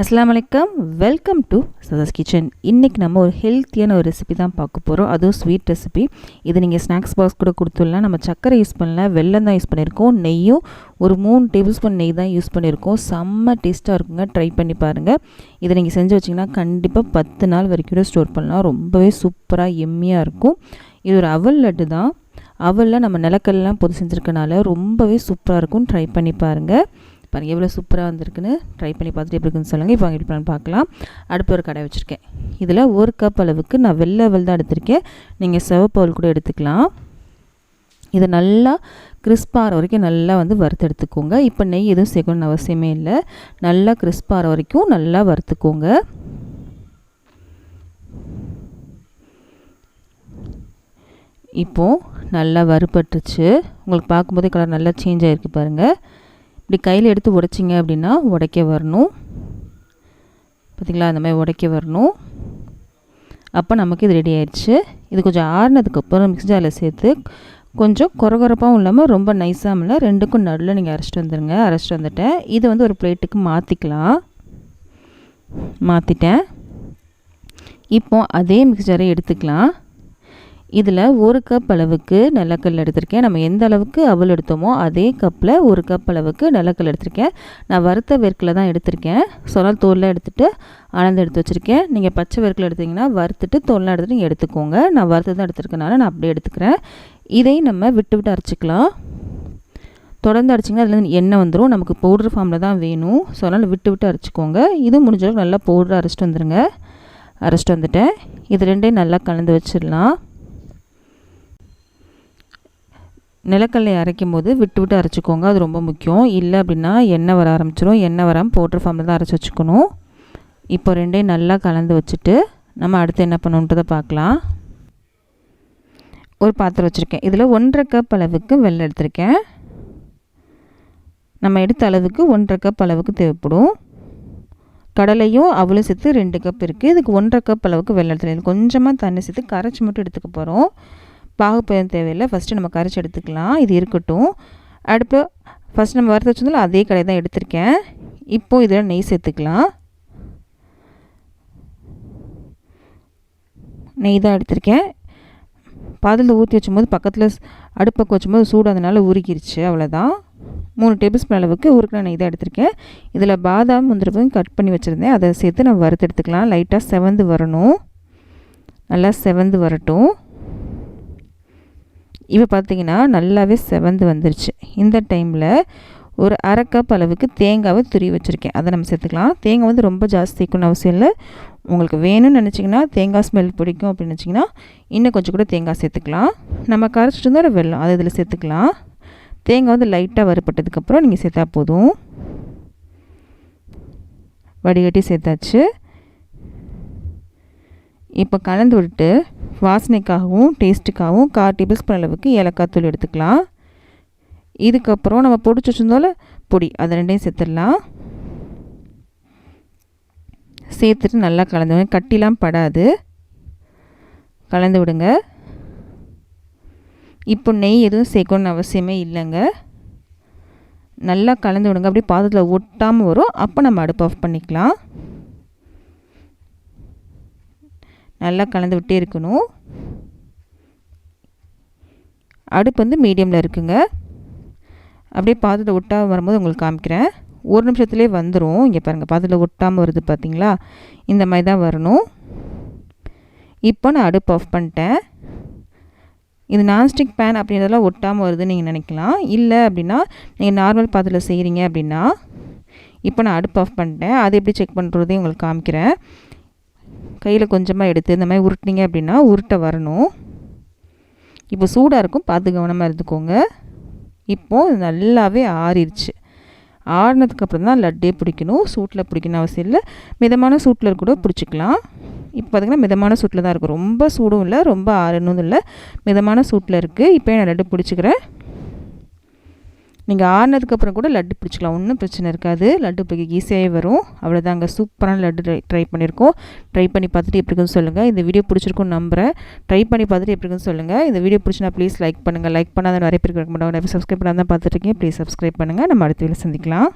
அஸ்லாம் வலைக்கம். Welcome to சதாஸ் kitchen இன்றைக்கி நம்ம ஒரு ஹெல்த்தியான ஒரு ரெசிபி தான் பார்க்க போகிறோம் அதுவும் ஸ்வீட் ரெசிபி இது நீங்கள் ஸ்நாக்ஸ் பாக்ஸ் கூட கொடுத்துடலாம். நம்ம சக்கரை யூஸ் பண்ணல வெள்ளம் தான் யூஸ் பண்ணியிருக்கோம். நெய்யும் ஒரு மூணு டேபிள் ஸ்பூன் நெய் தான் யூஸ் பண்ணியிருக்கோம். செம்ம டேஸ்ட்டாக இருக்குங்க. ட்ரை பண்ணி பாருங்கள் இதை நீங்கள் செஞ்சு வச்சிங்கன்னா கண்டிப்பாக பத்து நாள் வரைக்கும் கூட ஸ்டோர் பண்ணலாம். ரொம்பவே சூப்பராக எம்மியாக இருக்கும். இது ஒரு அவல் லட்டு தான். அவலில் நம்ம நிலக்கல்லாம் பொது செஞ்சுருக்கனால ரொம்பவே சூப்பராக இருக்கும். ட்ரை பண்ணி பாருங்கள் பாருங்கள் எவ்வளோ சூப்பராக வந்திருக்குன்னு ட்ரை பண்ணி பார்த்துட்டு எப்படி இருக்குன்னு சொல்லுங்கள் இப்போ எப்படி பண்ணி பார்க்கலாம். அடுப்பு ஒரு கடை வச்சுருக்கேன். இதில் ஒரு கப் அளவுக்கு நான் வெள்ளை அவல் தான் எடுத்திருக்கேன். நீங்கள் சிவப்பு அவல் கூட எடுத்துக்கலாம். இதை நல்லா கிறிஸ்பாகிற வரைக்கும் நல்லா வந்து வறுத்து எடுத்துக்கோங்க. இப்போ நெய் எதுவும் சேர்க்கணும்னு அவசியமே இல்லை. நல்லா கிறிஸ்பாகிற வரைக்கும் நல்லா வறுத்துக்கோங்க. இப்போது நல்லா வறுபட்டுச்சு உங்களுக்கு பார்க்கும்போதே கலர் நல்லா சேஞ்ச் ஆகிருக்கு பாருங்கள் இப்படி கையில் எடுத்து உடைச்சிங்க அப்படின்னா உடைக்க வரணும். பார்த்திங்களா அந்த மாதிரி உடைக்க வரணும். அப்போ நமக்கு இது ரெடி ஆயிடுச்சு இது கொஞ்சம் ஆறுனதுக்கப்புறம் மிக்ஸி ஜாரில் சேர்த்து கொஞ்சம் குறகுறப்பாகவும் இல்லாமல் ரொம்ப நைஸாகவும் இல்லை ரெண்டுக்கும் நடுவில் நீங்கள் அரைச்சிட்டு வந்துடுங்க அரைச்சிட்டு வந்துட்டேன். இதை வந்து ஒரு பிளேட்டுக்கு மாற்றிக்கலாம் மாற்றிட்டேன் இப்போ அதே மிக்ஸி ஜாரை எடுத்துக்கலாம். இதில் ஒரு கப் அளவுக்கு நிலக்கல் எடுத்திருக்கேன். நம்ம எந்த அளவுக்கு அவல் எடுத்தோமோ அதே கப்பில் ஒரு கப் அளவுக்கு நிலக்கல் எடுத்திருக்கேன். நான் வறுத்த வேர்க்கில் தான் எடுத்திருக்கேன். சொன்னால் தோலில் எடுத்துகிட்டு அளந்து எடுத்து வச்சுருக்கேன். நீங்கள் பச்சை வேர்க்கில் எடுத்திங்கன்னா வறுத்துட்டு தோல்லாம் எடுத்துகிட்டு நீங்கள் எடுத்துக்கோங்க. நான் வறுத்து தான் எடுத்துருக்கனால நான் அப்படியே எடுத்துக்கிறேன். இதையும் நம்ம விட்டு விட்டு அரைச்சிக்கலாம். தொடர்ந்து அரைச்சிங்கன்னா அதில் எண்ணெய் வந்துடும் நமக்கு பவுட்ரு ஃபார்மில் தான் வேணும். ஸோ அதனால் விட்டு விட்டு அரைச்சிக்கோங்க. இது முடிஞ்ச அளவுக்கு நல்லா பவுட்ரு அரைச்சிட்டு வந்துடுங்க அரைச்சிட்டு வந்துட்டேன். இது ரெண்டையும் நல்லா கலந்து வச்சிடலாம். நிலக்கல்லை அரைக்கும் போது விட்டு விட்டு அரைச்சிக்கோங்க. அது ரொம்ப முக்கியம். இல்லை அப்படின்னா எண்ணெய் வர ஆரம்பிச்சிடும் எண்ணெய் வராமல் பவுட்ரு ஃபார்மில் தான் அரைச்சி வச்சுக்கணும். இப்போ ரெண்டையும் நல்லா கலந்து வச்சுட்டு நம்ம அடுத்து என்ன பண்ணணுன்றதை பார்க்கலாம். ஒரு பாத்திரம் வச்சுருக்கேன். இதில் ஒன்றரை கப் அளவுக்கு வெள்ளை எடுத்திருக்கேன். நம்ம எடுத்த அளவுக்கு ஒன்றரை கப் அளவுக்கு தேவைப்படும். கடலையும் அவ்வளோ சேர்த்து ரெண்டு கப் இருக்குது இதுக்கு ஒன்றரை கப் அளவுக்கு வெள்ளை எடுத்துருக்கேன் கொஞ்சமாக தண்ணி சேர்த்து கரைச்சி மட்டும் எடுத்துக்க போகிறோம் பாகுப்பதம் தேவையில்லை. ஃபஸ்ட்டு நம்ம கரைச்சி எடுத்துக்கலாம். இது இருக்கட்டும். அடுப்பு ஃபஸ்ட் நம்ம வறுத்து வச்சிருந்தாலும் அதே கடை தான் எடுத்திருக்கேன். இப்போது இதில் நெய் சேர்த்துக்கலாம். நெய் தான் எடுத்திருக்கேன். பாதில் ஊற்றி வச்சும்போது பக்கத்தில் அடுப்பை வச்சும்போது சூடு அதனால் உருக்கிருச்சு அவ்வளோதான் மூணு டேபிள் ஸ்பூன் அளவுக்கு உருக்கின நெய் தான் எடுத்திருக்கேன். இதில் பாதாம் முந்திரப்பும் கட் பண்ணி வச்சுருந்தேன். அதை சேர்த்து நம்ம வறுத்து எடுத்துக்கலாம். லைட்டாக செவந்து வரணும். நல்லா செவந்து வரட்டும். இப்போ பார்த்தீங்கன்னா நல்லாவே செவந்து வந்துருச்சு. இந்த டைமில் ஒரு அரை கப் அளவுக்கு தேங்காவை துரி வச்சுருக்கேன். அதை நம்ம சேர்த்துக்கலாம். தேங்காய் வந்து ரொம்ப ஜாஸ்தி இருக்கணும்னு அவசியம் இல்லை. உங்களுக்கு வேணும்னு நினச்சிங்கன்னா தேங்காய் ஸ்மெல் பிடிக்கும் அப்படின்னு நினச்சிங்கன்னா இன்னும் கொஞ்சம் கூட தேங்காய் சேர்த்துக்கலாம். நம்ம கரைச்சிட்டு இருந்தால் வெள்ளம் அதை இதில் சேர்த்துக்கலாம். தேங்காய் வந்து லைட்டாக வறுப்பட்டதுக்கப்புறம் நீங்கள் சேர்த்தா போதும். வடிகட்டி சேர்த்தாச்சு. இப்போ கலந்து விட்டு வாசனைக்காகவும் டேஸ்ட்டுக்காகவும் கால் டேபிள் ஸ்பூன் அளவுக்கு ஏலக்காய் தூள் எடுத்துக்கலாம். இதுக்கப்புறம் நம்ம பொடிச்சு வச்சுருந்தோம்ல பொடி அதை ரெண்டையும் சேர்த்துடலாம். சேர்த்துட்டு நல்லா கலந்து கட்டிலாம் படாது. கலந்து விடுங்க. இப்போ நெய் எதுவும் சேர்க்கணுன்னு அவசியமே இல்லைங்க. நல்லா கலந்து விடுங்க. அப்படியே பாத்திரத்தில் ஒட்டாமல் வரும். அப்போ நம்ம அடுப்பு ஆஃப் பண்ணிக்கலாம். நல்லா கலந்து விட்டே இருக்கணும். அடுப்பு வந்து மீடியமில் இருக்குங்க. அப்படியே பாத்திரத்தை ஒட்டாமல் வரும்போது உங்களுக்கு காமிக்கிறேன். ஒரு நிமிஷத்துலேயே வந்துடும் இங்கே பாருங்கள் பாத்திரத்தில் ஒட்டாமல் வருது பார்த்தீங்களா இந்த மாதிரி தான் வரணும். இப்போ நான் அடுப்பு ஆஃப் பண்ணிட்டேன். இது நான்ஸ்டிக் பேன் அப்படின்றதெல்லாம் ஒட்டாமல் வருதுன்னு நீங்கள் நினைக்கலாம். இல்லை அப்படின்னா நீங்கள் நார்மல் பாத்திரத்தில் செய்கிறீங்க அப்படின்னா இப்போ நான் அடுப்பு ஆஃப் பண்ணிட்டேன். அதை எப்படி செக் பண்ணுறதையும் உங்களுக்கு காமிக்கிறேன். கையில் கொஞ்சமாக எடுத்து இந்த மாதிரி உருட்டினீங்க அப்படின்னா உருட்டை வரணும். இப்போ சூடாக இருக்கும் பார்த்து கவனமாக இருந்துக்கோங்க. இப்போது நல்லாவே ஆறிடுச்சு ஆறினதுக்கப்புறம் தான் லட்டே பிடிக்கணும் சூட்டில் பிடிக்கணும் அவசியம் இல்லை. மிதமான சூட்டில் கூட பிடிச்சிக்கலாம். இப்போ பார்த்திங்கன்னா மிதமான சூட்டில் தான் இருக்கும். ரொம்ப சூடும் இல்லை ரொம்ப ஆறணும் இல்லை. மிதமான சூட்டில் இருக்குது இப்போ நான் லட்டு பிடிச்சிக்கிறேன். நீங்கள் ஆறுனதுக்கப்புறம் கூட லட்டு பிடிச்சிக்கலாம். ஒன்றும் பிரச்சனை இருக்காது. லட்டு பிடிக்க ஈஸியாகவே வரும். அவ்வளோதாங்க சூப்பரான லட்டு ட்ரை ட்ரை பண்ணியிருக்கோம். ட்ரை பண்ணி பார்த்துட்டு எப்படி இருக்குன்னு சொல்லுங்கள் இந்த வீடியோ பிடிச்சிருக்கும் நம்புகிறேன் ட்ரை பண்ணி பார்த்துட்டு எப்படி இருக்குன்னு சொல்லுங்கள் இந்த வீடியோ பிடிச்சினா ப்ளீஸ் லைக் பண்ணுங்கள் லைக் பண்ணாத நிறைய பேருக்கு மாட்டோம் நிறைய சப்ஸ்கிரைப் பண்ணால் பார்த்துருக்கீங்க பார்த்துட்டு இருக்கீங்க. ப்ளீஸ் சப்ஸ்கிரைப் பண்ணுங்கள் நம்ம அடுத்த வீடியோ சந்திக்கலாம்.